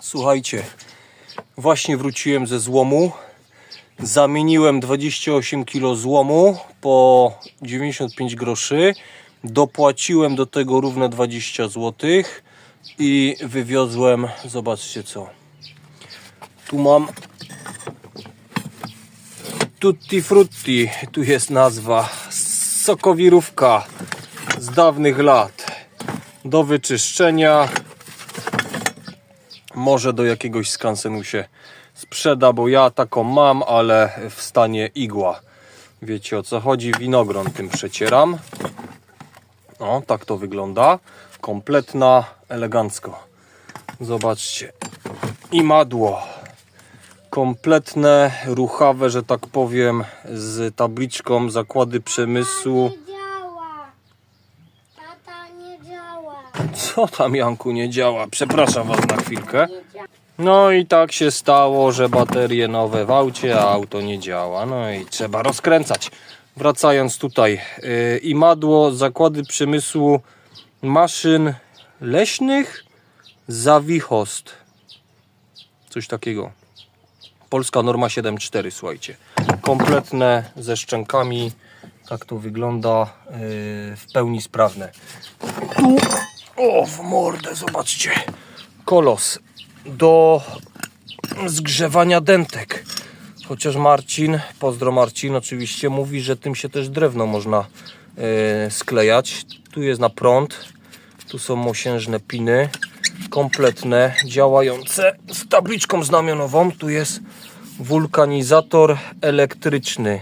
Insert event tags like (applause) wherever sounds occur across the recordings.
Słuchajcie, właśnie wróciłem ze złomu. Zamieniłem 28 kg złomu po 95 groszy. Dopłaciłem do tego równe 20 zł i wywiozłem, zobaczcie co. Tu mam Tutti Frutti, tu jest nazwa. Sokowirówka z dawnych lat. Do wyczyszczenia. Może do jakiegoś skansenu się sprzeda, bo ja taką mam, ale w stanie igła. Wiecie o co chodzi? Winogron tym przecieram. O, tak to wygląda. Kompletna, elegancko. Zobaczcie. I madło. Kompletne, ruchawe, że tak powiem, z tabliczką zakłady przemysłu. Nie działa. Tata nie działa. Co tam, Janku, nie działa? Przepraszam Was na chwilkę. No i tak się stało, że baterie nowe w aucie, a auto nie działa. No i trzeba rozkręcać. Wracając tutaj, yy, imadło, zakłady przemysłu maszyn leśnych, Zawichost. Coś takiego. Polska norma 7.4, słuchajcie. Kompletne, ze szczękami. Tak to wygląda. yy, w pełni sprawne. Tu, o w mordę, zobaczcie. Kolos do zgrzewania dentek. Chociaż Marcin, pozdro Marcin, oczywiście mówi, że tym się też drewno można e, sklejać. Tu jest na prąd, tu są mosiężne piny, kompletne, działające z tabliczką znamionową. Tu jest wulkanizator elektryczny.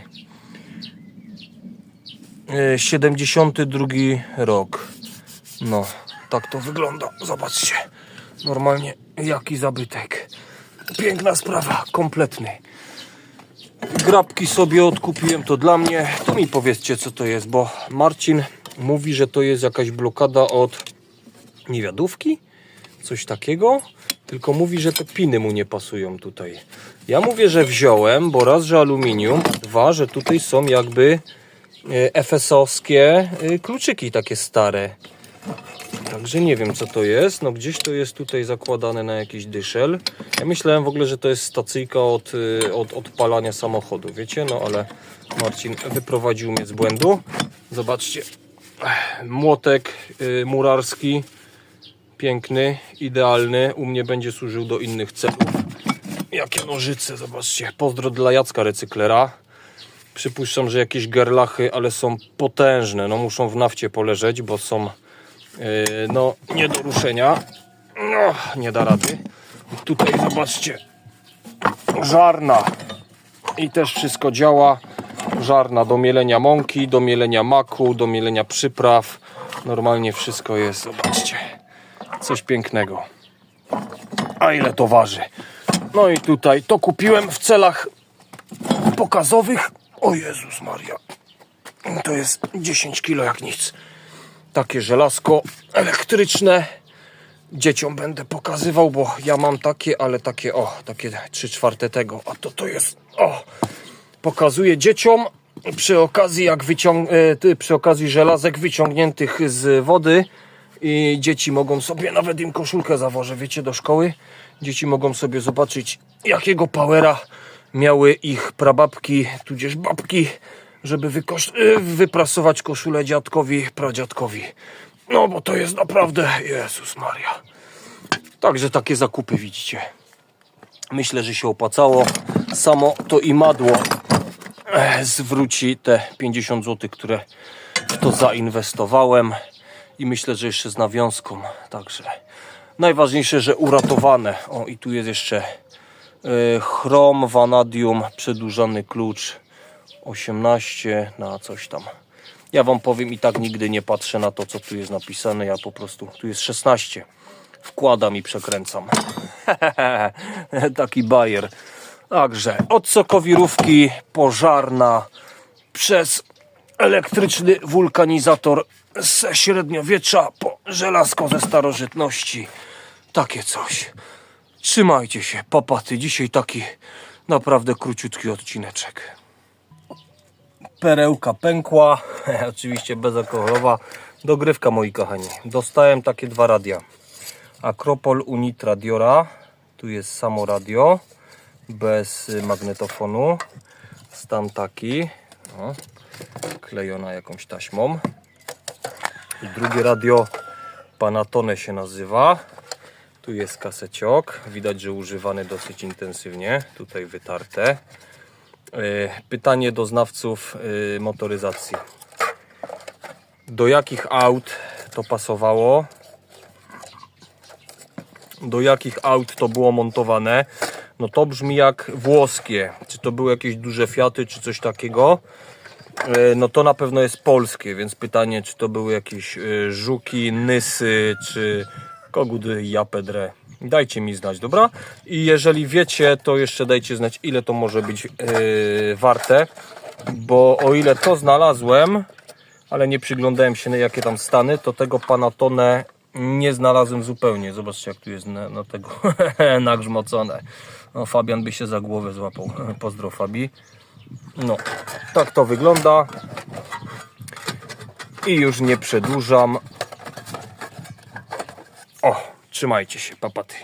E, 72 rok. No, tak to wygląda. Zobaczcie. Normalnie jaki zabytek. Piękna sprawa, kompletny. Grabki sobie odkupiłem, to dla mnie. To mi powiedzcie co to jest, bo Marcin mówi, że to jest jakaś blokada od niewiadówki, coś takiego. Tylko mówi, że te piny mu nie pasują tutaj. Ja mówię, że wziąłem, bo raz, że aluminium, dwa, że tutaj są jakby e, efesowskie e, kluczyki takie stare. Także nie wiem co to jest. No gdzieś to jest tutaj zakładane na jakiś dyszel. Ja myślałem w ogóle, że to jest stacyjka od, y, od odpalania samochodu, wiecie? No ale Marcin wyprowadził mnie z błędu. Zobaczcie. Młotek y, murarski. Piękny, idealny. U mnie będzie służył do innych celów. Jakie nożyce, zobaczcie. Pozdro dla Jacka recyklera. Przypuszczam, że jakieś gerlachy, ale są potężne. No muszą w nafcie poleżeć, bo są no nie do ruszenia. No, nie da rady. Tutaj zobaczcie. Żarna. I też wszystko działa. Żarna do mielenia mąki, do mielenia maku, do mielenia przypraw. Normalnie wszystko jest. Zobaczcie. Coś pięknego. A ile to waży? No i tutaj to kupiłem w celach pokazowych. O Jezus Maria. To jest 10 kilo jak nic takie żelazko elektryczne. Dzieciom będę pokazywał, bo ja mam takie, ale takie, o, takie 3 czwarte tego. A to to jest, o, pokazuję dzieciom przy okazji, jak wyciąg, e, przy okazji żelazek wyciągniętych z wody i dzieci mogą sobie, nawet im koszulkę zawożę, wiecie, do szkoły. Dzieci mogą sobie zobaczyć, jakiego powera miały ich prababki, tudzież babki, żeby wykosz- y, wyprasować koszulę dziadkowi, pradziadkowi. No bo to jest naprawdę, Jezus Maria. Także takie zakupy widzicie. Myślę, że się opłacało. Samo to i madło eh, zwróci te 50 zł, które w to zainwestowałem. I myślę, że jeszcze z nawiązką. Także najważniejsze, że uratowane. O i tu jest jeszcze y, chrom, vanadium, przedłużany klucz 18 na coś tam. Ja wam powiem i tak nigdy nie patrzę na to, co tu jest napisane. Ja po prostu, tu jest 16. Wkładam i przekręcam. (laughs) Taki bajer. Także od sokowirówki pożarna przez elektryczny wulkanizator ze średniowiecza po żelazko ze starożytności. Takie coś. Trzymajcie się, papaty. Dzisiaj taki naprawdę króciutki odcineczek. Perełka pękła, (laughs) oczywiście bezalkoholowa. Dogrywka moi kochani. Dostałem takie dwa radia. Akropol Unitra Diora Tu jest samo radio, bez y, magnetofonu. Stan taki, o, klejona jakąś taśmą. I drugie radio Panatone się nazywa. Tu jest kaseciok. Widać, że używany dosyć intensywnie. Tutaj wytarte. Y, Pytanie do znawców y, motoryzacji. Do jakich aut to pasowało? Do jakich aut to było montowane? No to brzmi jak włoskie. Czy to były jakieś duże Fiaty, czy coś takiego? E, No to na pewno jest polskie, więc pytanie, czy to były jakieś e, żuki, nysy, czy koguty japedre. Dajcie mi znać, dobra? I jeżeli wiecie, to jeszcze dajcie znać, ile to może być e, warte, bo o ile to znalazłem, ale nie przyglądałem się na jakie tam stany, to tego Panatone nie znalazłem zupełnie. Zobaczcie, jak tu jest na, na tego (laughs) nagrzmocone. No, Fabian by się za głowę złapał. (laughs) Pozdro Fabi. No, tak to wygląda. I już nie przedłużam. Trzymajcie się, papaty.